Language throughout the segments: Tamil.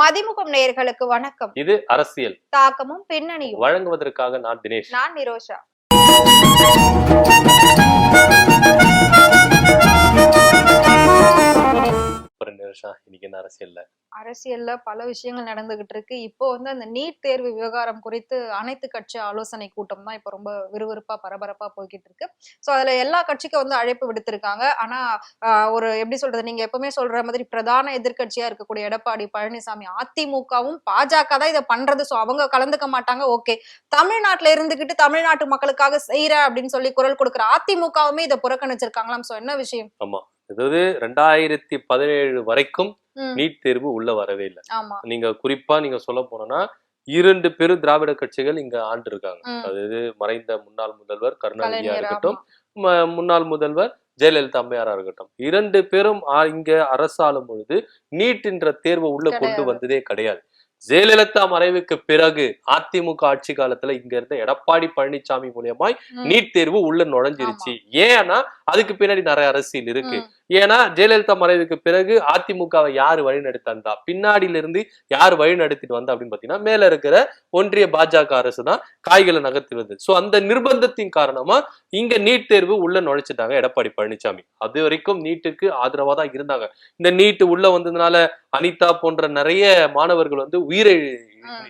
மதிமுகம் நேயர்களுக்கு வணக்கம். இது அரசியல். தாக்கமும் பின்னணியும். வழங்குவதற்காக நான் தினேஷ். நான் நிரோஷா. நிமிஷம் இன்னைக்கு என்ன அரசியல்ல? அரசியல்ல பல விஷயங்கள் நடந்துகிட்டு இருக்கு இப்போ வந்து அந்த நீட் தேர்வு விவகாரம் குறித்து அனைத்து கட்சி ஆலோசனை கூட்டம் தான் இப்போ ரொம்ப விறுவிறுப்பா பரபரப்பா போய்கிட்டு இருக்கு சோ அதுல எல்லா கட்சிக்கும் வந்து அழைப்பு விடுத்திருக்காங்க. ஆனா ஒரு எப்படி சொல்றது? நீங்க எப்பவுமே சொல்ற மாதிரி பிரதான எதிர்க்கட்சியா இருக்கக்கூடிய எடப்பாடி பழனிசாமி அதிமுகவும் பாஜக தான் இதை பண்றது. சோ அவங்க கலந்துக்க மாட்டாங்க. ஓகே. தமிழ்நாட்டுல இருந்துகிட்டு தமிழ்நாட்டு மக்களுக்காக செய்யற அப்படின்னு சொல்லி குரல் கொடுக்குற அதிமுகவுமே இதை புறக்கணிச்சிருக்காங்களாம். சோ என்ன விஷயம்? ஆமா. அதாவது ரெண்டாயிரத்தி பதினேழு வரைக்கும் நீட் தேர்வு உள்ள வரவே இல்லை. நீங்க குறிப்பா நீங்க சொல்ல போனோம்னா இரண்டு பெரு திராவிட கட்சிகள் இங்க ஆண்டு இருக்காங்க. அதாவது மறைந்த முன்னாள் முதல்வர் கருணாநிதியா இருக்கட்டும் முன்னாள் முதல்வர் ஜெயலலிதா அம்மையாரா இருக்கட்டும். இரண்டு பேரும் இங்க அரசாளும் பொழுது நீட் என்ற தேர்வை உள்ள கொண்டு. வந்ததே கிடையாது. ஜெயலலிதா மறைவுக்கு பிறகு அதிமுக ஆட்சி காலத்துல இங்க இருந்த எடப்பாடி பழனிசாமி மூலியமாய் நீட் தேர்வு உள்ள நுழைஞ்சிருச்சு. ஏன்னா அதுக்கு பின்னாடி நிறைய அரசியல் இருக்கு. ஏன்னா ஜெயலலிதா மறைவுக்கு பிறகு அதிமுகவை யாரு வழி நடத்தா பின்னாடியில இருந்து யார் வழி நடத்திட்டு வந்தா அப்படின்னு பாத்தீங்கன்னா மேல இருக்கிற ஒன்றிய பாஜக அரசு தான் காய்களை நகர்த்தி வருது சோ அந்த நிர்பந்தத்தின் காரணமா இங்க நீட் தேர்வு உள்ள நுழைச்சிட்டாங்க எடப்பாடி பழனிசாமி அது வரைக்கும் நீட்டுக்கு ஆதரவா தான் இருந்தாங்க. இந்த நீட் உள்ள வந்ததுனால அனிதா போன்ற நிறைய மாணவர்கள் வந்து உயிரை.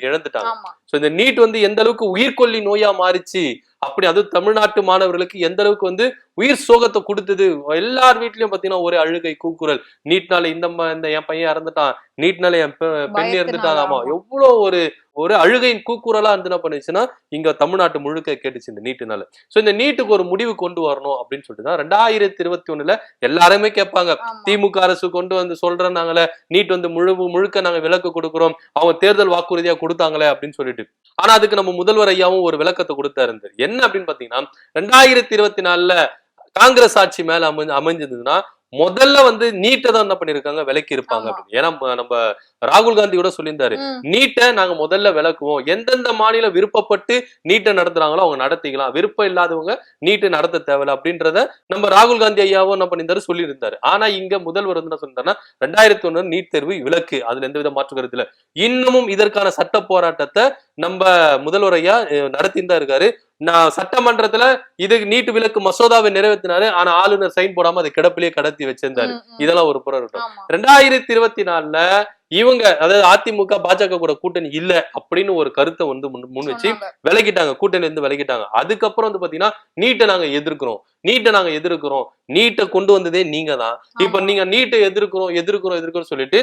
இழந்துட்டாங்க. சோ இந்த நீட் வந்து எந்த அளவுக்கு உயிர்கொல்லி நோயா மாறிச்சு அப்படி அது தமிழ்நாட்டு மாணவர்களுக்கு எந்த அளவுக்கு வந்து உயிர் சோகத்தை கொடுத்தது? எல்லார் வீட்லயும் பாத்தீங்கன்னா ஒரே அழுகை கூக்குரல். நீட்னால இந்த இந்த என் பையன் இறந்துட்டான். நீட்னால என் பெண் இறந்துட்டான். ஆமா. எவ்வளவு ஒரு ஒரு அழுகையின் கூக்குரலா வந்து என்ன பண்ணுச்சுன்னா இங்க தமிழ்நாட்டு முழுக்க கேட்டுச்சு இந்த நீட்டுனால. சோ இந்த நீட்டுக்கு ஒரு முடிவு கொண்டு வரணும் அப்படின்னு சொல்லிட்டு தான் ரெண்டாயிரத்தி இருபத்தி ஒண்ணுல எல்லாருமே கேட்பாங்க. திமுக அரசு கொண்டு வந்து சொல்றேன்னாங்களே நீட் வந்து முழு முழுக்க நாங்க விலக்கு கொடுக்குறோம். அவங்க தேர்தல் வாக்குறுதியா கொடுத்தாங்களே அப்படின்னு சொல்லிட்டு. ஆனா அதுக்கு நம்ம முதல்வர் ஐயாவும் ஒரு விளக்கத்தை கொடுத்தாரு என்ன அப்படின்னு பாத்தீங்கன்னா ரெண்டாயிரத்தி இருபத்தி நாலுல காங்கிரஸ் ஆட்சி மேல அமைஞ்சு அமைஞ்சதுன்னா முதல்ல வந்து நீட்டை தான் என்ன பண்ணிருக்காங்க விலக்கி இருப்பாங்க. அப்படின்னு ஏன்னா நம்ம ராகுல் காந்தி கூட சொல்லியிருந்தாரு நீட்டை நாங்க முதல்ல விளக்குவோம். எந்தெந்த மாநிலம் விருப்பப்பட்டு நீட்டை நடத்துறாங்களோ அவங்க நடத்திக்கலாம். விருப்பம் இல்லாதவங்க நீட்டு நடத்த தேவையில்ல. அப்படின்றத நம்ம ராகுல் காந்தி ஐயாவும் என்ன பண்ணியிருந்தாரு? சொல்லியிருந்தாரு. ஆனா இங்க முதல்வர் வந்து என்ன சொல்லிட்டாருன்னா ரெண்டாயிரத்தி ஒண்ணு நீட் தேர்வு விலக்கு அதுல எந்த வித மாற்று கருத்து இல்ல. இன்னமும் இதற்கான சட்ட போராட்டத்தை நம்ம முதல்வர் ஐயா நடத்தின்னு தான் இருக்காரு. நான் சட்டமன்றத்துல இது நீட்டு விலக்கு மசோதாவை நிறைவேற்றினாரு ஆனா ஆளுநர் சைன் போடாம அதை கிடப்பிலேயே கடத்தி வச்சிருந்தாரு. இதெல்லாம் ஒரு புறம் இருக்கட்டும் ஆமா. ரெண்டாயிரத்தி இருபத்தி நாலுல இவங்க அதாவது அதிமுக பாஜக கூட கூட்டணி இல்ல அப்படின்னு ஒரு கருத்தை வந்து முன் வச்சு. விலகிட்டாங்க. கூட்டணி இருந்து விலகிட்டாங்க. அதுக்கப்புறம் வந்து பாத்தீங்கன்னா நீட்டை நாங்க எதிர்க்கிறோம். நீட்டை நாங்க எதிர்க்கிறோம். நீட்டை கொண்டு வந்ததே நீங்க தான். இப்ப. நீங்க நீட்டை எதிர்க்கிறோம் எதிர்க்கிறோம் எதிர்க்கிறோம் சொல்லிட்டு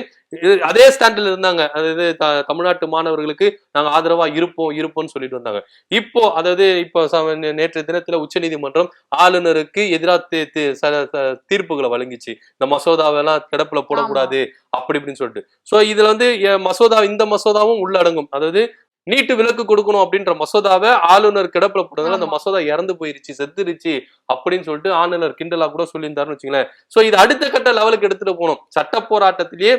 அதே ஸ்டாண்டில் இருந்தாங்க. அதாவது தமிழ்நாட்டு மாணவர்களுக்கு நாங்க ஆதரவா இருப்போம் இருப்போம்னு சொல்லிட்டு வந்தாங்க. இப்போ அதாவது இப்போ நேற்றைய தினத்துல உச்சநீதிமன்றம் ஆளுநருக்கு எதிராக தீர்ப்புகளை வழங்கிச்சு. இந்த மசோதாவெல்லாம் கிடப்புல போடக்கூடாது. அப்படி இப்படின்னு சொல்லிட்டு. சோ இதுல வந்து மசோதா இந்த மசோதாவும் உள்ளடங்கும். அதாவது நீட்டு விலக்கு கொடுக்கணும் அப்படின்ற மசோதாவை ஆளுநர் கிடப்புல போட்டதுனால அந்த. மசோதா இறந்து போயிருச்சு செத்துருச்சு அப்படின்னு சொல்லிட்டு ஆளுநர் கிண்டலா கூட சொல்லியிருந்தாருன்னு வச்சுங்களேன் சோ இது அடுத்த கட்ட லெவலுக்கு எடுத்துட்டு போகணும். சட்ட போராட்டத்திலேயே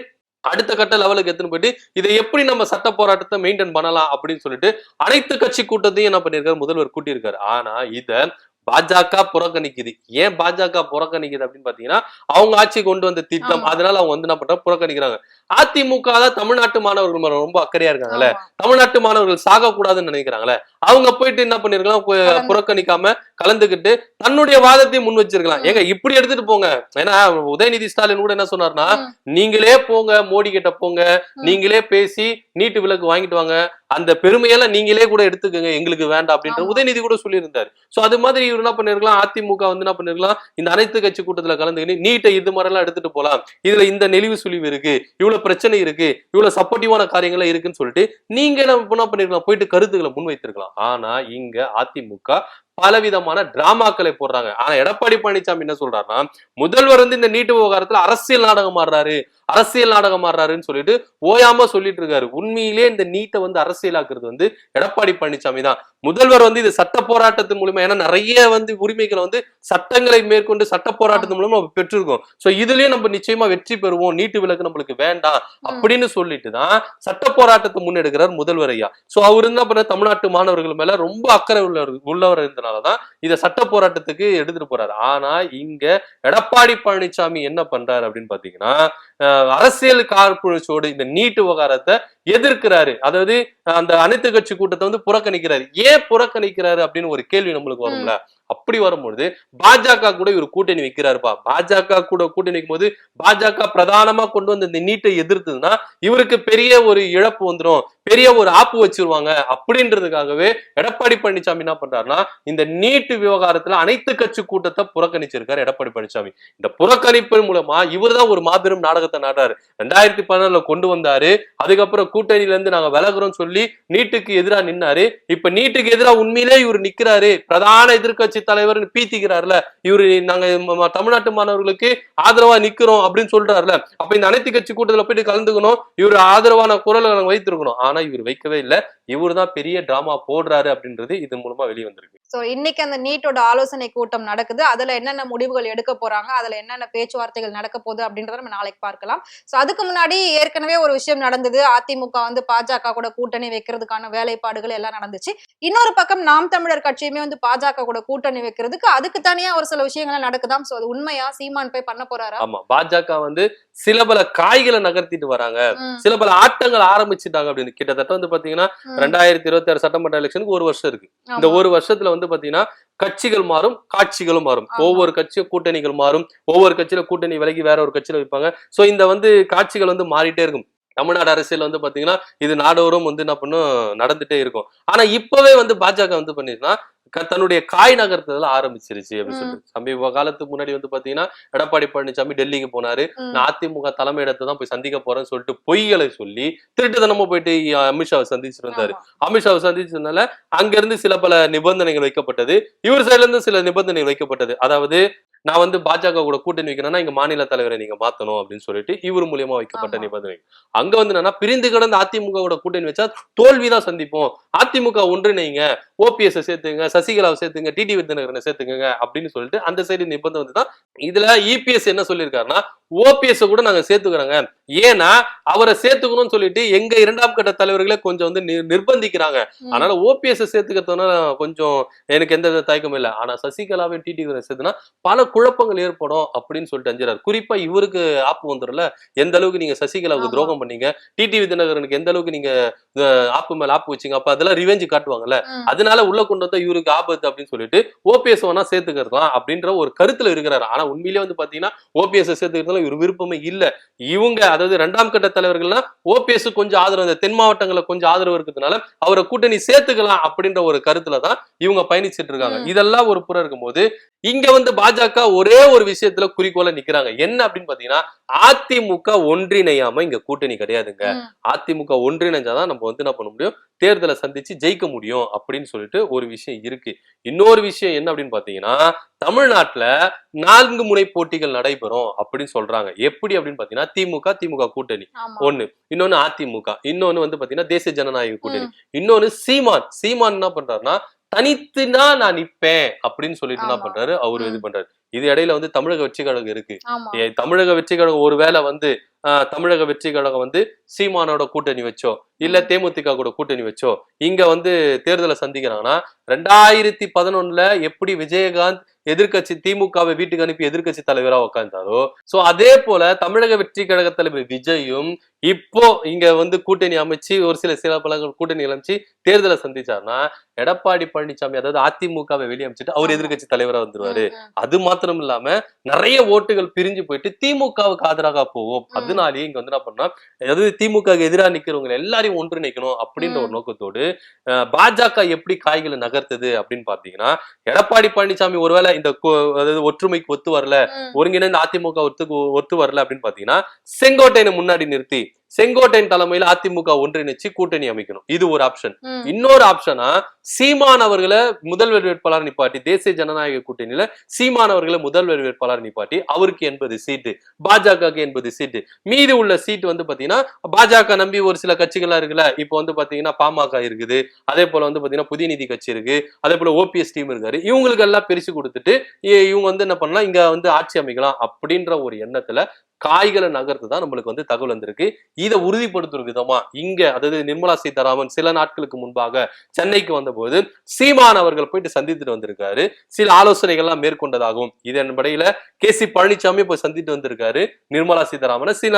அடுத்த கட்ட லெவலுக்கு எடுத்துட்டு போயிட்டு இதை எப்படி நம்ம சட்ட போராட்டத்தை மெயின்டைன் பண்ணலாம் அப்படின்னு சொல்லிட்டு அனைத்து கட்சி கூட்டத்தையும் என்ன பண்ணிருக்காரு முதல்வர் கூட்டியிருக்காரு. ஆனா இத பாஜக புறக்கணிக்குது. ஏன் பாஜக புறக்கணிக்குது அப்படின்னு பாத்தீங்கன்னா அவங்க ஆட்சி கொண்டு வந்த திட்டம். அதனால அவங்க வந்து என்ன பண்றாங்க? புறக்கணிக்கிறாங்க. அதிமுக தான் தமிழ்நாட்டு மாணவர்கள் மேல ரொம்ப அக்கறையா இருக்காங்கல்ல. தமிழ்நாட்டு மாணவர்கள் சாக கூடாதுன்னு நினைக்கிறாங்களே அவங்க போயிட்டு என்ன பண்ணிருக்கலாம்? புறக்கணிக்காம கலந்துக்கிட்டு தன்னுடைய வாதத்தையும் முன் வச்சிருக்கலாம் ஏங்க இப்படி எடுத்துட்டு போங்க. ஏன்னா உதயநிதி ஸ்டாலின் கூட என்ன சொன்னார்னா நீங்களே போங்க மோடி கிட்ட போங்க. நீங்களே பேசி நீட்டு விலக்கு வாங்கிட்டு வாங்க. அந்த பெருமையெல்லாம் நீங்களே கூட எடுத்துக்கங்க. எங்களுக்கு வேண்டாம். அப்படின்ற. உதயநிதி கூட சொல்லியிருந்தாரு. சோ அது மாதிரி இவர் என்ன பண்ணிருக்கலாம்? அதிமுக வந்து என்ன பண்ணிருக்கலாம்? இந்த அனைத்து கட்சி கூட்டத்துல கலந்துக்கிட்டு நீட்டை இது மாதிரி எல்லாம் எடுத்துட்டு போலாம். இதுல இந்த நெளிவு சுழிவு இருக்கு. இவ்வளவு பிரச்சனை இருக்கு இவ்வளவு சப்போர்ட்டிவான காரியங்கள் இருக்குன்னு சொல்லிட்டு நீங்க என்ன என்ன பண்ணிருக்கலாம்? போயிட்டு கருத்துக்களை முன் வைத்திருக்கலாம் ஆனா இங்க அதிமுக பலவிதமான டிராமாக்களை போடுறாங்க. ஆனா எடப்பாடி பழனிசாமி என்ன சொல்றாருன்னா முதல்வர் வந்து இந்த நீட்டு விவகாரத்துல அரசியல் நாடகம் ஆடுறாரு அரசியல் நாடகம் ஆடுறாருன்னு சொல்லிட்டு ஓயாம சொல்லிட்டு இருக்காரு. உண்மையிலே இந்த நீட்டை வந்து அரசியலாக்குறது வந்து எடப்பாடி பழனிசாமி தான். முதல்வர் வந்து இது சட்ட போராட்டத்தின் மூலமா ஏன்னா நிறைய வந்து உரிமைகளை வந்து சட்டங்களை மேற்கொண்டு சட்ட போராட்டத்தின் மூலமா நம்ம பெற்றிருக்கோம். சோ இதுலயே நம்ம நிச்சயமா வெற்றி பெறுவோம். நீட்டு விலக்கு நம்மளுக்கு வேண்டாம் அப்படின்னு சொல்லிட்டு தான் சட்ட போராட்டத்தை முன்னெடுக்கிறார் முதல்வர் ஐயா. சோ அவர் என்ன பண்ண தமிழ்நாட்டு மாணவர்கள் மேல ரொம்ப அக்கறை உள்ளவர் உள்ளவர் இருந்தார். தான் இதை சட்ட போராட்டத்துக்கு எடுத்துட்டு போறாரு. ஆனா இங்க எடப்பாடி பழனிசாமி என்ன பண்றாரு அப்படின்னு பாத்தீங்கன்னா அரசியல் காழ்ப்புணர்ச்சியோடு இந்த நீட்டு விவகாரத்தை எதிர்க்கிறாரு. அதாவது அந்த அனைத்து கட்சி கூட்டத்தை வந்து புறக்கணிக்கிறாரு. ஏன் புறக்கணிக்கிறாரு அப்படின்னு ஒரு கேள்வி நம்மளுக்கு வரும்ல. அப்படி வரும்பொழுது பாஜக கூட இவர் கூட்டணி வைக்கிறாருப்பா. பாஜக கூட கூட்டணி வைக்கும் போது பாஜக பிரதானமா கொண்டு வந்து இந்த நீட்டை எதிர்த்ததுன்னா இவருக்கு பெரிய ஒரு இழப்பு வந்துரும். பெரிய ஒரு ஆப்பு வச்சிருவாங்க. அப்படின்றதுக்காகவே எடப்பாடி பழனிசாமி என்ன பண்றாருன்னா இந்த நீட்டு விவகாரத்துல அனைத்து கட்சி கூட்டத்தை புறக்கணிச்சிருக்காரு எடப்பாடி பழனிசாமி. இந்த புறக்கணிப்பு மூலமா இவர்தான் ஒரு மாபெரும் நாடகத்தை நாடுறாரு. ரெண்டாயிரத்தி பதினாலுல கொண்டு வந்தாரு. அதுக்கப்புறம் கூட்டணியில இருந்து நாங்க விலகுறோம் சொல்லி நீட்டுக்கு எதிரா நின்னாரு. இப்ப நீட்டுக்கு எதிரா உண்மையிலே இவர் நிக்கிறாரு. பிரதான கட்சி தலைவர் பீத்திக்கிறார்ல. இவரு நாங்க தமிழ்நாட்டு மாணவர்களுக்கு ஆதரவா நிக்கிறோம் அப்படின்னு சொல்றாருல. அப்ப இந்த அனைத்து கட்சி கூட்டத்துல போயிட்டு கலந்துக்கணும். இவர் ஆதரவான குரலை நாங்க வைத்திருக்கணும். ஆனா இவர் வைக்கவே இல்லை. இவர் தான் பெரிய டிராமா போடுறாரு அப்படின்றது இது மூலமா வெளிவந்திருக்கு. சோ இன்னைக்கு அந்த நீட்டோட ஆலோசனை கூட்டம் நடக்குது. அதுல என்னென்ன முடிவுகள் எடுக்க போறாங்க அதுல என்னென்ன பேச்சுவார்த்தைகள் நடக்க போகுது அப்படின்றத நம்ம நாளைக்கு பார்க்கலாம். சோ அதுக்கு முன்னாடி ஏற்கனவே ஒரு விஷயம் நடந்தது. அதிமுக வந்து பாஜக கூட கூட்டணி வைக்கிறதுக்கான வேலைப்பாடுகள் எல்லாம் நடந்துச்சு. இன்னொரு பக்கம் நாம் தமிழர் கட்சியுமே வந்து பாஜக கூட கூட்டணி வைக்கிறதுக்கு அதுக்கு தனியா ஒரு சில விஷயங்கள் நடக்குதாம். சோ அது உண்மையா? சீமான் போய் பண்ண போறாரா? ஆமா. பாஜக வந்து சில பல காய்களை நகர்த்திட்டு வராங்க. சில பல ஆட்டங்கள் ஆரம்பிச்சுட்டாங்க அப்படின்னு. கிட்டத்தட்ட வந்து பாத்தீங்கன்னா ரெண்டாயிரத்தி இருபத்தி ஆறு சட்டமன்ற எலெக்ஷனுக்கு ஒரு வருஷம் இருக்கு. இந்த. ஒரு வருஷத்துல வந்து பாத்தீங்கன்னா கட்சிகள் மாறும் காட்சிகளும் மாறும். ஒவ்வொரு கட்சியும் கூட்டணிகள் மாறும். ஒவ்வொரு கட்சியில கூட்டணி விலகி வேற ஒரு கட்சியில வைப்பாங்க. சோ இந்த வந்து காட்சிகள் வந்து மாறிட்டே இருக்கும். தமிழ்நாடு அரசியல் வந்து பாத்தீங்கன்னா இது நாடோறும் வந்து என்ன பண்ணும் நடந்துட்டே இருக்கும். ஆனா இப்பவே வந்து பாஜக வந்து பண்ணிருந்தா தன்னுடைய காய் நகர்த்துதல ஆரம்பிச்சிருச்சு அப்படின்னு. சொல்லிட்டு. சமீப காலத்துக்கு முன்னாடி வந்து பாத்தீங்கன்னா எடப்பாடி பழனிசாமி டெல்லிக்கு போனாரு. நான் அதிமுக தலைமையிடத்தை தான் போய் சந்திக்க போறேன்னு சொல்லிட்டு பொய்களை சொல்லி திருட்டுத்தனமா போயிட்டு அமித்ஷாவை ஆமா. அமித்ஷாவை சந்திச்சதுனால அங்க இருந்து சில பல நிபந்தனைகள் வைக்கப்பட்டது. இவர் சைடுல இருந்து சில நிபந்தனைகள் வைக்கப்பட்டது. அதாவது நான் வந்து பாஜக கூட கூட்டணி வைக்கணும்னா இங்க மாநில தலைவரை நீங்க மாத்தணும் அப்படின்னு சொல்லிட்டு இவர் மூலியமா வைக்கப்பட்ட. நிபந்தனை அங்க வந்து என்னன்னா பிரிந்து கிடந்த அதிமுக கூட கூட்டணி வச்சா தோல்விதான் சந்திப்போம். அதிமுக ஒன்றிணைங்க. ஓபிஎஸ் சேர்த்துங்க சசிகலாவை சேர்த்துங்க டிடி விருதுநகரனை சேர்த்துங்க அப்படின்னு சொல்லிட்டு அந்த சைடு நிபந்தனை வந்து தான் இதுல இபிஎஸ் என்ன சொல்லியிருக்காருன்னா ஓபிஎஸ் கூட நாங்க சேர்த்துக்கிறோங்க. ஏன்னா அவரை சேர்த்துக்கணும்னு சொல்லிட்டு எங்க இரண்டாம் கட்ட தலைவர்களே கொஞ்சம் வந்து நிர்பந்திக்கிறாங்க. அதனால ஓபிஎஸ் சேர்த்துக்கிறதுனால கொஞ்சம் எனக்கு எந்த வித தயக்கமும் இல்லை. ஆனா சசிகலாவையும் டிடி சேர்த்துனா பல குழப்பங்கள் ஏற்படும் அப்படின்னு சொல்லிட்டு அஞ்சுறாரு. குறிப்பா இவருக்கு ஆப்பு வந்துடும்ல எந்த அளவுக்கு நீங்க சசிகலாவுக்கு. துரோகம் பண்ணீங்க டிடி விதிநகரனுக்கு எந்த அளவுக்கு நீங்க ஆப்பு மேல ஆப்பு வச்சீங்க அப்ப அதெல்லாம் ரிவெஞ்சு காட்டுவாங்கல்ல. ம், அதனால உள்ள கொண்டு வந்தா இவருக்கு ஆபத்து அப்படின்னு சொல்லிட்டு ஓபிஎஸ் வேணா சேர்த்துக்கிறதுலாம் அப்படின்ற ஒரு கருத்துல இருக்கிறாரு. ஆனா உண்மையிலேயே வந்து பாத்தீங்கன்னா ஓபிஎஸ் சேர்த்துக்கிறதுல இவர் விருப்பமே இல்ல. இவங்க அதாவது இரண்டாம் கட்ட தலைவர்கள்னா ஓபிஎஸ் கொஞ்சம் ஆதரவு இந்த தென் மாவட்டங்கள்ல கொஞ்சம் ஆதரவு இருக்கிறதுனால அவரை கூட்டணி சேர்த்துக்கலாம் அப்படின்ற ஒரு கருத்துல தான் இவங்க பயணிச்சிட்டு இருக்காங்க. இதெல்லாம் ஒரு புறம் இருக்கும்போது இங்க வந்து பாஜக ஒரே ஒரு விஷயத்துல குறிக்கோள நிக்கிறாங்க. என்ன அப்படின்னு பாத்தீங்கன்னா அதிமுக ஒன்றிணையாம இங்க கூட்டணி கிடையாதுங்க. அதிமுக ஒன்றிணைஞ்சாதான் நம்ம வந்து என்ன பண்ண முடியும்? தேர்தலை சந்திச்சு ஜெயிக்க முடியும் அப்படின்னு சொல்லிட்டு ஒரு விஷயம் இருக்கு. இன்னொரு விஷயம் என்ன அப்படின்னு பாத்தீங்கன்னா தமிழ்நாட்டுல நான்கு முனை போட்டிகள் நடைபெறும் அப்படின்னு சொல்றாங்க. எப்படி அப்படின்னு பாத்தீங்கன்னா திமுக திமுக கூட்டணி. ஒண்ணு. இன்னொன்னு அதிமுக. இன்னொன்னு வந்து பாத்தீங்கன்னா தேசிய ஜனநாயக கூட்டணி. இன்னொன்னு சீமான். சீமான் என்ன பண்றாருன்னா தனித்துனா நான் நிப்பேன் அப்படின்னு சொல்லிட்டு என்ன. பண்றாரு? அவரு. இது பண்றாரு. இது இடையில வந்து தமிழக வெற்றி கழகம் இருக்கு தமிழக வெற்றி கழகம் ஒருவேளை வந்து தமிழக வெற்றி கழகம் வந்து சீமானோட கூட்டணி வச்சோ இல்ல தேமுதிக கூட கூட்டணி வச்சோ இங்க வந்து தேர்தலை சந்திக்கிறாங்கன்னா ரெண்டாயிரத்தி பதினொன்னுல எப்படி விஜயகாந்த் எதிர்க்கட்சி திமுகவை வீட்டுக்கு அனுப்பி எதிர்க்கட்சி தலைவரா உட்கார்ந்தாரோ சோ அதே போல தமிழக வெற்றி கழக தலைவர் விஜயும் இப்போ இங்க வந்து கூட்டணி அமைச்சு ஒரு சில சில பல கூட்டணி அமைச்சு தேர்தலை சந்திச்சாருன்னா எடப்பாடி பழனிசாமி அதாவது அதிமுகவை வெளியே அமைச்சிட்டு அவர் ஆமா. எதிர்க்கட்சி தலைவரா வந்துருவாரு. அது மாத்திரம் இல்லாம நிறைய ஓட்டுகள் பிரிஞ்சு போயிட்டு திமுகவுக்கு ஆதரவாக போகும் அதனாலேயே இங்க வந்து என்ன பண்ணா அதாவது திமுக எதிராக நிக்கிறவங்க எல்லாரையும் ஒன்றிணைக்கணும் அப்படின்ற ஒரு. நோக்கத்தோடு பாஜக எப்படி காய்களை நகர்த்துது அப்படின்னு பாத்தீங்கன்னா எடப்பாடி பழனிசாமி ஒருவேளை இந்த அதாவது ஒற்றுமைக்கு ஒத்து வரல ஒருங்கிணைந்த அதிமுக ஒத்து ஒத்து வரல அப்படின்னு பாத்தீங்கன்னா செங்கோட்டையனை முன்னாடி நிறுத்தி செங்கோட்டையன் தலைமையில அதிமுக ஒன்றிணைச்சு கூட்டணி அமைக்கணும். இது ஒரு ஆப்ஷன். இன்னொரு ஆப்ஷனா சீமான் அவர்களை முதல்வர் வேட்பாளர் நிப்பாட்டி தேசிய ஜனநாயக கூட்டணியில சீமான் அவர்களை முதல்வர் வேட்பாளர் நிப்பாட்டி அவருக்கு எண்பது சீட்டு பாஜகவுக்கு எண்பது சீட்டு. மீதி உள்ள சீட் வந்து பாத்தீங்கன்னா பாஜக நம்பி ஒரு சில கட்சிகள்லாம் இருக்குல்ல இப்போ வந்து பாத்தீங்கன்னா பாமக இருக்குது அதே போல வந்து பாத்தீங்கன்னா புதிய நீதி கட்சி இருக்கு அதே போல ஓபிஎஸ் டீம் இருக்காரு. இவங்களுக்கு எல்லாம் பிரிச்சு கொடுத்துட்டு இவங்க வந்து என்ன பண்ணலாம் இங்க வந்து ஆட்சி அமைக்கலாம் அப்படின்ற ஒரு எண்ணத்துல காய்களை நகர்த்து தான் நம்மளுக்கு வந்து தகவல் வந்திருக்கு. இதை உறுதிப்படுத்தும் விதமா இங்க அதாவது நிர்மலா சீதாராமன் சில நாட்களுக்கு முன்பாக சென்னைக்கு வந்தபோது சீமான் அவர்கள் போயிட்டு சந்தித்துட்டு வந்திருக்காரு. சில ஆலோசனைகள்லாம் மேற்கொண்டதாகவும் இதன் படையில கே சி பழனிசாமி போய் சந்தித்து வந்திருக்காரு நிர்மலா சீதாராமனை. சில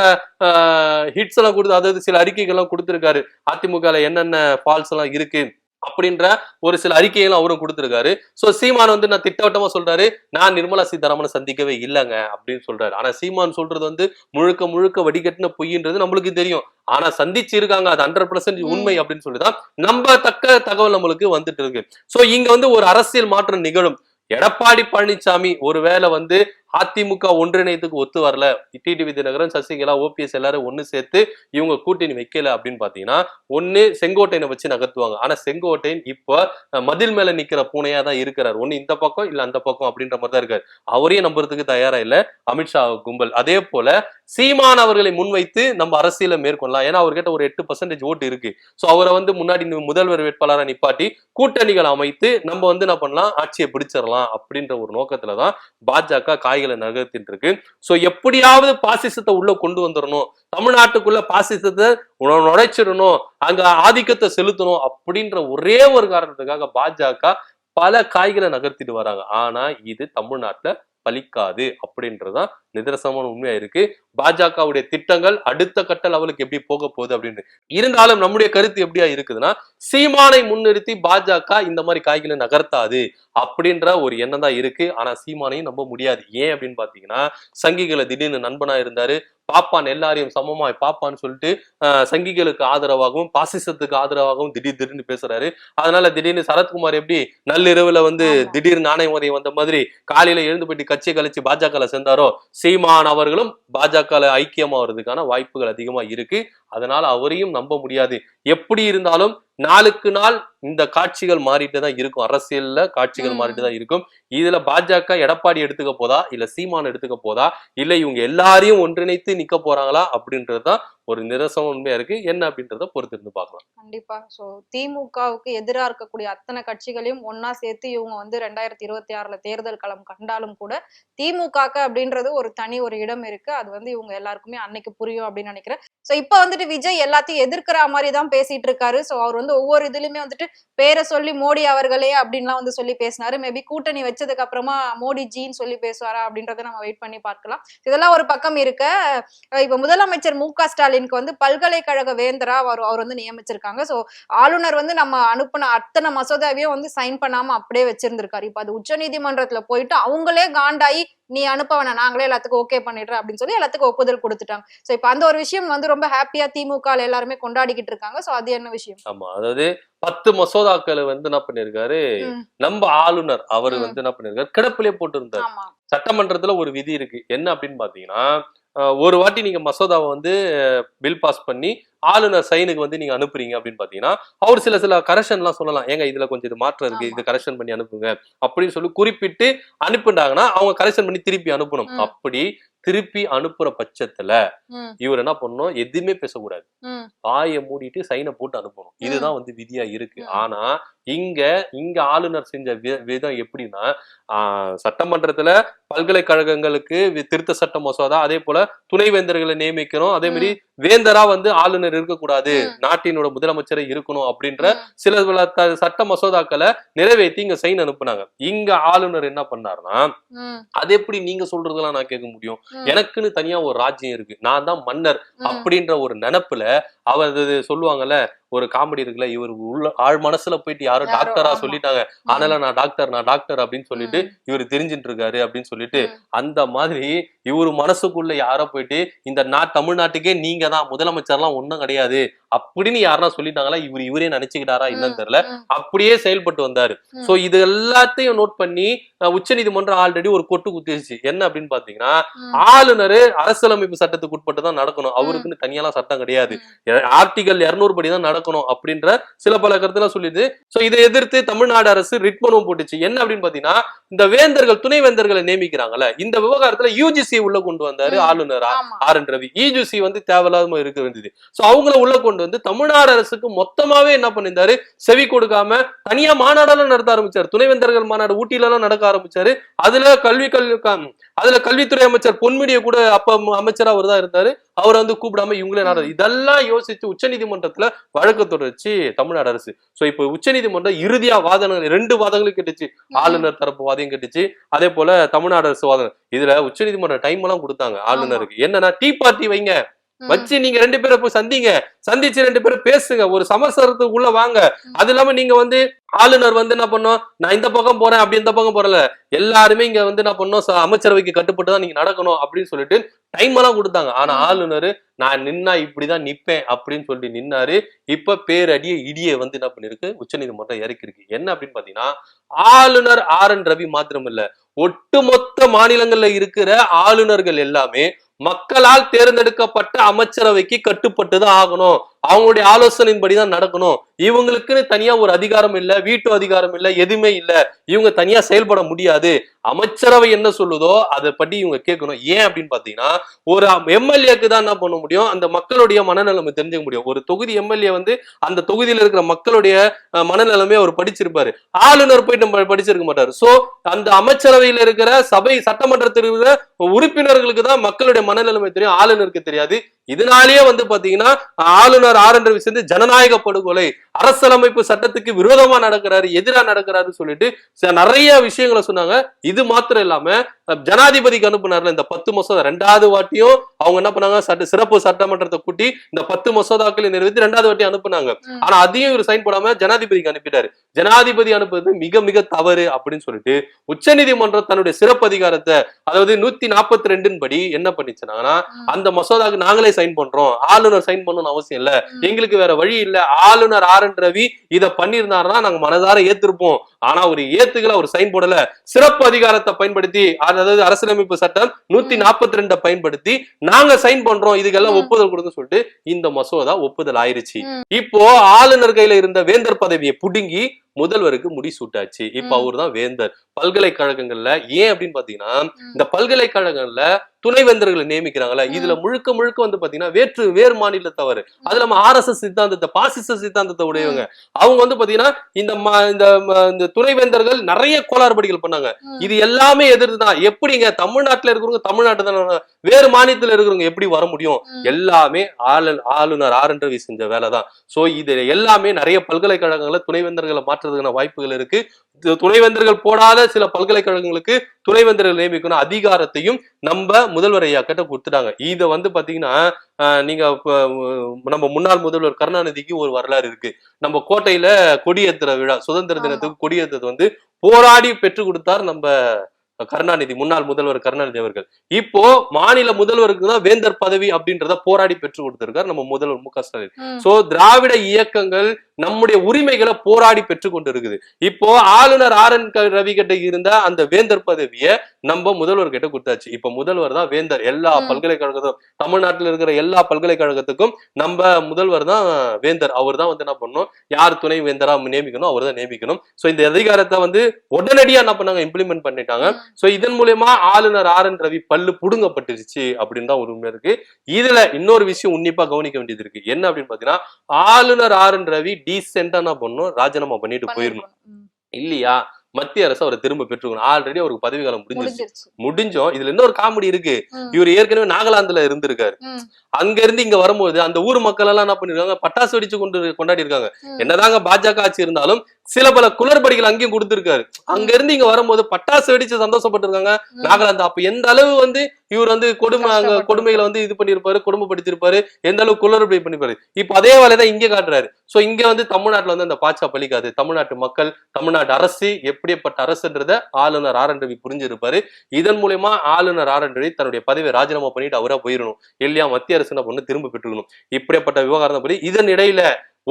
ஹிட்ஸ் எல்லாம் கொடுத்து அதாவது சில அறிக்கைகள்லாம் கொடுத்திருக்காரு. அதிமுக என்னென்ன ஃபால்ஸ் எல்லாம் இருக்கு அப்படின்ற ஒரு சில அறிக்கைகளும் அவரும் கொடுத்திருக்காரு. சோ சீமான் வந்து நான் திட்டவட்டமா சொல்றாரு நான் நிர்மலா சீதாராமனை சந்திக்கவே இல்லைங்க அப்படின்னு சொல்றாரு. ஆனா சீமான் சொல்றது வந்து முழுக்க முழுக்க வடிகட்டின பொய்ன்றது நம்மளுக்கு தெரியும். ஆனா சந்திச்சு இருக்காங்க அது ஹண்ட்ரட் பர்சன்ட் உண்மை அப்படின்னு சொல்லிதான் நம்ப தக்க தகவல் நம்மளுக்கு வந்துட்டு இருக்கு. சோ இங்க வந்து ஒரு அரசியல் மாற்றம் நிகழும். எடப்பாடி பழனிசாமி ஒருவேளை வந்து அதிமுக ஒன்றிணையத்துக்கு ஒத்து வரல. டிடிவி தினகரன் சசிகலா ஓபிஎஸ் எல்லாரும் ஒண்ணு சேர்த்து இவங்க கூட்டணி வைக்கல அப்படின்னு பாத்தீங்கன்னா ஒண்ணு செங்கோட்டையனை வச்சு நகர்த்துவாங்க. ஆனா செங்கோட்டையன் இப்போ மதில் மேல நிக்கிற பூனையா தான் இருக்கிறார். ஒன்னு இந்த பக்கம் இல்ல அந்த பக்கம் அப்படின்ற மாதிரி தான் இருக்காரு. அவரையும் நம்புறதுக்கு தயாரா இல்ல. அமித்ஷா கும்பல். அதே போல சீமான் அவர்களை முன்வைத்து நம்ம அரசியலை மேற்கொள்ளலாம். ஏன்னா அவர்கிட்ட ஒரு எட்டு பர்சன்டேஜ் ஓட்டு இருக்கு. சோ அவரை வந்து முன்னாடி முதல்வர் வேட்பாளரை நிப்பாட்டி கூட்டணிகள் அமைத்து நம்ம வந்து என்ன பண்ணலாம்? ஆட்சியை பிடிச்சிடலாம் அப்படின்ற ஒரு நோக்கத்துலதான் பாஜக காய் காய்களை நகர்த்திட்டு இருக்கு ஸோ எப்படியாவது பாசிசத்தை உள்ள கொண்டு வந்துடணும் தமிழ்நாட்டுக்குள்ள பாசிசத்தை நுழைச்சிடணும். அங்க ஆதிக்கத்தை செலுத்தணும் அப்படின்ற ஒரே ஒரு காரணத்துக்காக பாஜக பல காய்களை நகர்த்திட்டு வராங்க. ஆனா இது தமிழ்நாட்டுல பலிக்காது அப்படின்றதான் நிதர்சனமான உண்மையா இருக்கு. பாஜகவுடைய திட்டங்கள் அடுத்த கட்ட லெவலுக்கு எப்படி போக போகுது அப்படின்னு. இருந்தாலும் நம்முடைய கருத்து எப்படியா இருக்குதுன்னா சீமானை முன்னிறுத்தி பாஜக இந்த மாதிரி காய்களை நகர்த்தாது அப்படின்ற ஒரு எண்ணம் தான் இருக்கு. ஆனா சீமானையும் நம்ப முடியாது. ஏன் அப்படின்னு பாத்தீங்கன்னா சங்கிகளை திடீர்னு நண்பனா இருந்தாரு. பாப்பான் எல்லாரையும் சமமாய் பாப்பான்னு சொல்லிட்டு ஆஹ், சங்கிகளுக்கு ஆதரவாகவும் பாசிசத்துக்கு ஆதரவாகவும் திடீர் திடீர்னு பேசுறாரு. அதனால திடீர்னு சரத்குமார் எப்படி நள்ளிரவுல வந்து. திடீர் நாணய உதயம் வந்த மாதிரி காலையில எழுந்து போயிட்டு கட்சி கழிச்சு பாஜக சேர்ந்தாரோ சீமான் அவர்களும் பாஜக ஐக்கியமாவதுக்கான வாய்ப்புகள் அதிகமா இருக்கு. அதனால அவரையும் நம்ப முடியாது. எப்படி இருந்தாலும் நாளுக்கு நாள் இந்த காட்சிகள் மாறிட்டு தான் இருக்கும். அரசியல்ல காட்சிகள். மாறிட்டு தான் இருக்கும். இதுல பாஜக எடப்பாடி எடுத்துக்க போதா? இல்ல சீமான் எடுத்துக்க போதா? இல்ல இவங்க எல்லாரையும் ஒன்றிணைத்து நிக்க போறாங்களா? அப்படின்றது தான் ஒரு நிரசம் உண்மையா இருக்கு. என்ன அப்படின்றத பொறுத்து இருந்து பார்க்கலாம். கண்டிப்பா. சோ திமுகவுக்கு எதிரா இருக்கக்கூடிய அத்தனை கட்சிகளையும் ஒன்னா சேர்த்து இவங்க வந்து ரெண்டாயிரத்தி இருபத்தி ஆறுல தேர்தல் களம் கண்டாலும் கூட திமுகக்கு அப்படின்றது ஒரு தனி ஒரு இடம் இருக்கு. அது வந்து இவங்க எல்லாருக்குமே அன்னைக்கு புரியும் அப்படின்னு நினைக்கிறேன். சோ இப்ப வந்துட்டு விஜய் எல்லாத்தையும் எதிர்க்கிற மாதிரி தான் பேசிட்டு இருக்காரு ஸோ அவர் வந்து ஒவ்வொரு இதுலயுமே வந்துட்டு பேரை சொல்லி மோடி அவர்களே அப்படின்லாம் வந்து சொல்லி பேசினாரு. மேபி கூட்டணி வச்சதுக்கு அப்புறமா மோடி ஜின்னு சொல்லி பேசுவாரா அப்படின்றத நம்ம வெயிட் பண்ணி பார்க்கலாம். இதெல்லாம் ஒரு பக்கம் இருக்க. இப்ப முதலமைச்சர் மு க ஸ்டாலினுக்கு வந்து பல்கலைக்கழக வேந்தரா அவர் அவர் வந்து நியமிச்சிருக்காங்க. ஸோ ஆளுநர் வந்து நம்ம அனுப்பின அத்தனை மசோதாவையும் வந்து சைன் பண்ணாம அப்படியே வச்சிருந்திருக்காரு. இப்ப அது உச்சநீதிமன்றத்துல போயிட்டு அவங்களே காண்டாயி நீ அனுப்ப வேணாம் நாங்களே எல்லாத்துக்கும் ஓகே பண்ணிடுறோம் அப்படின்னு சொல்லி எல்லாத்துக்கும் ஒப்புதல் கொடுத்துட்டாங்க. ஸோ இப்போ அந்த ஒரு விஷயம் வந்து ரொம்ப ஹாப்பியா திமுக எல்லாருமே கொண்டாடிக்கிட்டு இருக்காங்க. சோ அது என்ன விஷயம்? ஆமா. அதாவது பத்து மசோதாக்களை வந்து என்ன பண்ணிருக்காரு? நம்ம ஆளுநர் அவர். வந்து என்ன பண்ணிருக்காரு? கிடப்பிலே போட்டு இருந்தார் ஆமா. சட்டமன்றத்துல ஒரு விதி இருக்கு. என்ன அப்படின்னு பாத்தீங்கன்னா ஒரு வாட்டி நீங்க மசோதாவை வந்து பில் பாஸ் பண்ணி ஆளுநர் சைனுக்கு வந்து நீங்க அனுப்புறீங்க அப்படின்னு பாத்தீங்கன்னா அவர் சில சில கரெக்ஷன் எல்லாம் சொல்லலாம். ஏங்க இதுல கொஞ்சம் இது மாற்றம் இருக்கு. இது கரெக்ஷன் பண்ணி அனுப்புங்க அப்படின்னு சொல்லி குறிப்பிட்டு அனுப்புனாங்கன்னா அவங்க கரெக்ஷன் பண்ணி திருப்பி அனுப்பணும். அப்படி திருப்பி அனுப்புற பட்சத்துல இவர் என்ன பண்ணணும்? எதுவுமே பேசக்கூடாது. வாயை மூடிட்டு சைனை போட்டு அனுப்பணும். இதுதான் வந்து விதியா இருக்கு. ஆனா இங்க இங்க ஆளுநர் செஞ்ச விதம் எப்படின்னா ஆஹ், சட்டமன்றத்துல பல்கலைக்கழகங்களுக்கு திருத்த சட்ட மசோதா அதே போல துணைவேந்தர்களை நியமிக்கணும். அதே மாதிரி வேந்தரா வந்து ஆளுநர் இருக்கக்கூடாது. நாட்டினோட முதலமைச்சரை இருக்கணும் அப்படின்ற சில சட்ட மசோதாக்களை நிறைவேற்றி இங்க சைன் அனுப்புனாங்க. இங்க ஆளுநர் என்ன பண்ணாருன்னா அது எப்படி நீங்க சொல்றதெல்லாம் நான் கேட்க முடியும்? எனக்குன்னு தனியா ஒரு ராஜ்யம் இருக்கு. நான் தான் மன்னர். அப்படின்ற ஒரு நினைப்புல அவர் சொல்லுவாங்கல்ல ஒரு காமெடி இருக்குல்ல இவர் உள்ள ஆழ் மனசுல போயிட்டு யாரோ யாரோ, டாக்டரா. சொல்லிட்டாங்க. அதனால நான் டாக்டர் நான் டாக்டர் அப்படின்னு சொல்லிட்டு இவர் தெரிஞ்சுட்டு இருக்காரு அப்படின்னு சொல்லிட்டு. அந்த மாதிரி இவரு மனசுக்குள்ள யாரோ போயிட்டு இந்த நா தமிழ்நாட்டுக்கே நீங்க தான் முதலமைச்சர்லாம் ஒண்ணும் கிடையாது அப்படின்னு யாருன்னா சொல்லிட்டாங்களா? இவர் இவரே நினைச்சுக்கிட்டாரா? என்னன்னு தெரியல. அப்படியே செயல்பட்டு வந்தாரு. சோ இது எல்லாத்தையும் நோட் பண்ணி உச்ச நீதிமன்றம் ஆல்ரெடி ஒரு கொட்டு குத்திருச்சு. என்ன அப்படின்னு பாத்தீங்கன்னா ஆளுநர் அரசியலமைப்பு சட்டத்துக்கு உட்பட்டு தான் நடக்கணும் அவருக்குன்னு தனியாலாம் சட்டம் கிடையாது. ஆர்டிகல் இருநூறு படி தான் நடக்கணும் அப்படின்ற சில பல கருத்துலாம் சொல்லிது. சோ இதை எதிர்த்து தமிழ்நாடு அரசு ரிட் மனுவும் போட்டுச்சு. என்ன அப்படின்னு பாத்தீங்கன்னா இந்த வேந்தர்கள் துணை வேந்தர்களை நியமிக்கிறாங்கல்ல இந்த விவகாரத்துல யூஜிசி உள்ள கொண்டு வந்தாரு. ஆளுநர்? R N Ravi. யூஜிசி வந்து தேவையில்லாம இருக்க வேண்டியது. சோ அவங்கள உள்ள கொண்டு வந்து தமிழ்நாடு அரசுக்கு மொத்தமாவே என்ன பண்ணியிருந்தாரு? செவி கொடுக்காம தனியா மாநாடெல்லாம் நடத்த ஆரம்பிச்சாரு. துணைவேந்தர்கள் மாநாடு ஊட்டில எல்லாம் நடக்க ஆரம்பிச்சாரு. அதுல கல்வி கல்வி அதுல கல்வித்துறை அமைச்சர் பொன்முடியை கூட அப்ப அமைச்சரா அவர் தான் இருந்தாரு. அவரை வந்து கூப்பிடாம இவங்களே நாடு இதெல்லாம் யோசிச்சு உச்சநீதிமன்றத்துல வழக்கு தொடர்ச்சி தமிழ்நாடு அரசு. சோ இப்போ உச்சநீதிமன்றம் இறுதியா வாதங்கள் ரெண்டு வாதங்களும் கேட்டுச்சு. ஆளுநர் தரப்பு வாதம் கேட்டுச்சு. அதே போல தமிழ்நாடு அரசு வாதம் இதுல உச்சநீதிமன்ற டைம் எல்லாம் கொடுத்தாங்க ஆளுநருக்கு. என்னன்னா டீ பார்ட்டி வைங்க. வச்சு நீங்க ரெண்டு பேரும் போய் சந்திங்க. சந்திச்சு ரெண்டு பேரும் பேசுங்க. ஒரு சமரசத்துக்குள்ள வாங்க. அது இல்லாம நீங்க வந்து ஆளுநர் வந்து என்ன பண்ணோம்? நான் இந்த பக்கம் போறேன் அப்படி இந்த பக்கம் போறல எல்லாருமே இங்க வந்து என்ன பண்ணோம்? அமைச்சரவைக்கு கட்டுப்பட்டு தான் நீங்க நடக்கணும் அப்படின்னு சொல்லிட்டு டைம் எல்லாம் கொடுத்தாங்க. ஆனா. ஆளுநர் நான் நின்னா இப்படிதான் நிப்பேன் அப்படின்னு சொல்லிட்டு நின்னாரு. இப்ப பேரடிய இடிய வந்து என்ன பண்ணிருக்கு உச்சநீதிமன்றம் இறக்கிருக்கு என்ன அப்படின்னு பாத்தீங்கன்னா ஆளுநர் ஆர் என் ரவி மாத்திரம் இல்ல ஒட்டுமொத்த மாநிலங்கள்ல இருக்கிற ஆளுநர்கள் எல்லாமே மக்களால் தேர்ந்தெடுக்கப்பட்ட அமைச்சரவைக்கு கட்டுப்பட்டு தான் ஆகணும். அவங்களுடைய ஆலோசனையின்படி தான் நடக்கணும். இவங்களுக்குன்னு தனியா ஒரு அதிகாரம் இல்ல வீட்டு அதிகாரம் இல்ல எதுவுமே இல்ல. இவங்க தனியா செயல்பட முடியாது. அமைச்சரவை என்ன சொல்லுதோ அதை படி இவங்க கேட்கணும். ஏன் அப்படின்னு பாத்தீங்கன்னா ஒரு எம்எல்ஏக்கு தான் என்ன பண்ண முடியும்? அந்த மக்களுடைய மனநிலைமை தெரிஞ்சுக்க முடியும். ஒரு தொகுதி எம்எல்ஏ வந்து அந்த தொகுதியில இருக்கிற மக்களுடைய மனநிலைமை அவர் படிச்சிருப்பாரு. ஆளுநர் போயிட்டு நம்ம படிச்சிருக்க மாட்டாரு. சோ அந்த அமைச்சரவையில் இருக்கிற சபை சட்டமன்றத்தில் இருக்கிற உறுப்பினர்களுக்கு தான் மக்களுடைய மனநிலைமை தெரியும். ஆளுநருக்கு தெரியாது. இதனாலேயே வந்து பாத்தீங்கன்னா ஆளுநர் ஆர் என்ற சேர்ந்து ஜனநாயக படுகொலை அரசியலமைப்பு சட்டத்துக்கு விரோதமா நடக்கிறாரு எதிரா நடக்கிறாரு சொல்லிட்டு நிறைய விஷயங்களை சொன்னாங்க. இது மாத்திரம் இல்லாம ஜனாதிபதிக்கு அனுப்புனார்ல இந்த பத்து மசோதா. ரெண்டாவது வாட்டியும் அவங்க என்ன பண்ணாங்க? சட்ட சிறப்பு சட்டமன்றத்தை கூட்டி இந்த பத்து மசோதாக்களை நிறைவேற்றி ரெண்டாவது வாட்டி அனுப்புனாங்க. ஆனா அதையும் இவர் சைன் போடாம ஜனாதிபதிக்கு அனுப்பிட்டாரு. ஜனாதிபதி அனுப்புறது மிக மிக தவறு அப்படின்னு சொல்லிட்டு உச்சநீதிமன்றம் தன்னுடைய சிறப்பு அதிகாரத்தை அதாவது நூத்தி நாற்பத்தி ரெண்டின் படி என்ன பண்ணிச்சுனாங்கன்னா. அந்த மசோதாக்கு நாங்களே சைன் பண்றோம். ஆளுநர் சைன் பண்ணணும்னு அவசியம் இல்ல. எங்களுக்கு வேற வழி இல்ல. ஆளுநர் ஆர் என் ரவி இத பண்ணியிருந்தாருன்னா நாங்க மனதார ஏத்திருப்போம். ஆனா ஒரு ஏத்துக்கல ஒரு சைன் போடல. சிறப்பு அதிகாரத்தை பயன்படுத்தி அதாவது அரசியலமைப்பு சட்டம் நூத்தி நாற்பத்தி ரெண்ட பயன்படுத்தி நாங்க சைன் பண்றோம். இதுக்கெல்லாம். ஒப்புதல் கொடுங்க சொல்லிட்டு இந்த மசோதா ஒப்புதல் ஆயிருச்சு. இப்போ ஆளுநர் கையில இருந்த வேந்தர் பதவியை புடுங்கி முதல்வருக்கு முடிசூட்டாச்சு இப்ப ம். அவர்தான் வேந்தர். பல்கலைக்கழகங்கள்ல ஏன் அப்படின்னு பாத்தீங்கன்னா. இந்த பல்கலைக்கழகங்கள்ல துணைவேந்தர்களை நியமிக்கிறாங்கல்ல ம். இதுல முழுக்க முழுக்க வந்து பாத்தீங்கன்னா வேற்று வேறு மாநிலத்தவர் அது நம்ம ஆர் எஸ் எஸ் சித்தாந்தத்தை பாசிச சித்தாந்தத்தை உடையவங்க. அவங்க வந்து பாத்தீங்கன்னா இந்த இந்த துணைவேந்தர்கள் நிறைய கோளாறுபடிகள் பண்ணாங்க. இது எல்லாமே எதிர்த்துதான். எப்படிங்க? தமிழ்நாட்டுல இருக்கிறவங்க தமிழ்நாட்டு தானே வேறு மாநிலத்துல இருக்கிறவங்க எப்படி வர முடியும். எல்லாமே ஆளு ஆளுநர் ஆர் என் ரவி செஞ்ச வேலைதான். சோ இது எல்லாமே நிறைய பல்கலைக்கழகங்கள்ல துணைவேந்தர்களை மாற்றுறதுக்கான வாய்ப்புகள் இருக்கு. துணைவேந்தர்கள் போடாத சில பல்கலைக்கழகங்களுக்கு துணைவேந்தர்கள் நியமிக்கணும் அதிகாரத்தையும் நம்ம முதல்வர் ஐயா கிட்ட கொடுத்துட்டாங்க. இத வந்து பாத்தீங்கன்னா நீங்க நம்ம முன்னாள் முதல்வர் கருணாநிதிக்கு ஒரு வரலாறு இருக்கு. நம்ம கோட்டையில கொடியேத்துற விழா சுதந்திர. தினத்துக்கு கொடியேற்றது வந்து போராடி பெற்று கொடுத்தார் நம்ம கருணாநிதி முன்னாள் முதல்வர் கருணாநிதி அவர்கள். இப்போ மாநில முதல்வருக்கு தான் வேந்தர் பதவி அப்படின்றத போராடி பெற்று கொடுத்திருக்கார் நம்ம முதல்வர் மு க ஸ்டாலின். சோ திராவிட இயக்கங்கள் நம்முடைய உரிமைகளை போராடி பெற்று கொண்டு இருக்குது இப்போ ஆளுநர் ஆர் என் ரவி கிட்ட இருந்த அந்த வேந்தர் பதவியை நம்ம முதல்வர் கிட்ட கொடுத்தாச்சு. இப்ப முதல்வர் தான் வேந்தர். எல்லா. பல்கலைக்கழகத்தும் தமிழ்நாட்டுல இருக்கிற எல்லா பல்கலைக்கழகத்துக்கும் நம்ம முதல்வர் தான் வேந்தர். அவர் தான் வந்து என்ன பண்ணணும்? யார் துணை வேந்தரா நியமிக்கணும்? அவர் தான் நியமிக்கணும். சோ இந்த அதிகாரத்தை வந்து உடனடியா என்ன பண்ணாங்க? இம்ப்ளிமெண்ட் பண்ணிட்டாங்க. சோ இதன் மூலியமா ஆளுநர் ஆர் என் ரவி பல்லு புடுங்கப்பட்டுருச்சு அப்படின்னு தான் ஒரு உண்மை இருக்கு. இதுல இன்னொரு விஷயம் உன்னிப்பா கவனிக்க வேண்டியது இருக்கு. என்ன அப்படின்னு பாத்தீங்கன்னா ஆளுநர் ஆர் என் ரவி டீசென்டா என்ன பண்ணணும்? ராஜினாமா பண்ணிட்டு போயிடணும். இல்லையா? மத்திய அரசு அவரை திரும்ப பெற்றுக்கணும். ஆல்ரெடி அவருக்கு பதவி காலம் முடிஞ்சிருச்சு. முடிஞ்சோம். இதுல இன்னொரு காமெடி இருக்கு. இவர் ஏற்கனவே நாகாலாந்துல இருந்திருக்காரு. அங்க இருந்து இங்க வரும்போது அந்த ஊர் மக்கள் எல்லாம் என்ன பண்ணிருக்காங்க? பட்டாசு வெடிச்சு கொண்டு கொண்டாடி இருக்காங்க. என்னதாங்க பாஜக ஆட்சி இருந்தாலும் சில பல குளறுபடிகள் அங்கேயும் கொடுத்திருக்காரு. அங்க இருந்து இங்க வரும்போது பட்டாசு வெடிச்சு சந்தோஷப்பட்டிருக்காங்க. நாகாலாந்து அப்ப எந்த அளவு வந்து இவர் வந்து கொடுமை அங்க. கொடுமைகளை வந்து இது பண்ணிருப்பாரு கொடுமைப்படுத்திருப்பாரு எந்த அளவு குளறுபடி பண்ணிருப்பாரு இப்ப அதே வேலைதான் இங்க காட்டுறாரு. சோ இங்க வந்து தமிழ்நாட்டுல வந்து அந்த பாச்சா பலிக்காது. தமிழ்நாட்டு மக்கள் தமிழ்நாட்டு அரசு எப்படிப்பட்ட அரசுன்றத ஆளுநர் ஆர் என் ரவி புரிஞ்சிருப்பாரு. இதன் மூலியமா ஆளுநர் ஆர் என் ரவி தன்னுடைய பதவியை ராஜினாமா பண்ணிட்டு அவரா போயிடணும் இல்லையா மத்திய அரசு என்ன பண்ணு திரும்ப பெற்றுக்கணும். இப்படிப்பட்ட விவகாரம் படி இதன் இடையில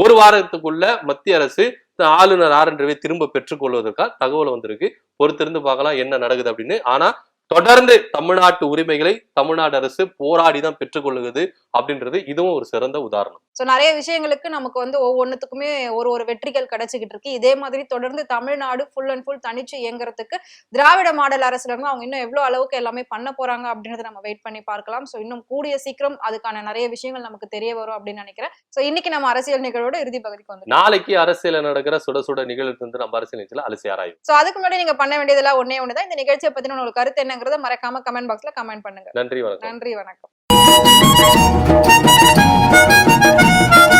ஒரு வாரத்துக்குள்ள மத்திய அரசு ஆளுநர் ஆர் என் ரவி திரும்ப பெற்றுக்கொள்வதற்காக தகவல் வந்திருக்கு. பொறுத்திருந்து பார்க்கலாம் என்ன நடக்குது அப்படின்னு. ஆனா தொடர்ந்து தமிழ்நாட்டு உரிமைகளை தமிழ்நாடு அரசு போராடி தான் பெற்றுக்கொள்ளுகிறது அப்படின்றது இதுவும் ஒரு சிறந்த உதாரணம். சோ நிறைய விஷயங்களுக்கு நமக்கு வந்து ஒவ்வொன்றுத்துக்குமே ஒரு ஒரு வெற்றிகள் கிடைச்சிக்கிட்டு இருக்கு. இதே மாதிரி தொடர்ந்து தமிழ்நாடு ஃபுல் அண்ட் ஃபுல் தனிச்சு இயங்குறதுக்கு திராவிட மாடல் அரசுல இருந்து அவங்க இன்னும் எவ்வளவு அளவுக்கு எல்லாமே பண்ண போறாங்க அப்படின்றத நம்ம வெயிட் பண்ணி பார்க்கலாம். சோ இன்னும் கூடிய சீக்கிரம் அதுக்கான நிறைய விஷயங்கள் நமக்கு தெரிய வரும் அப்படின்னு நினைக்கிறேன். சோ இன்னைக்கு நம்ம அரசியல் நிகழ்வோட இறுதி பகுதிக்கு வந்து நாளைக்கு அரசியல நடக்கிற சுட சுட நிகழ்வு வந்து நம்ம அரசியல் நிகழ்ச்சியில அலசி ஆராயும். சோ அதுக்கு முன்னாடி நீங்க பண்ண வேண்டியதெல்லாம் ஒன்னே ஒண்ணுதான். இந்த நிகழ்ச்சியை பத்தின உங்களுக்கு கருத்து என்னங்கறத மறக்காம கமெண்ட் பாக்ஸ்ல கமெண்ட் பண்ணுங்க. நன்றி வணக்கம். நன்றி வணக்கம். なに?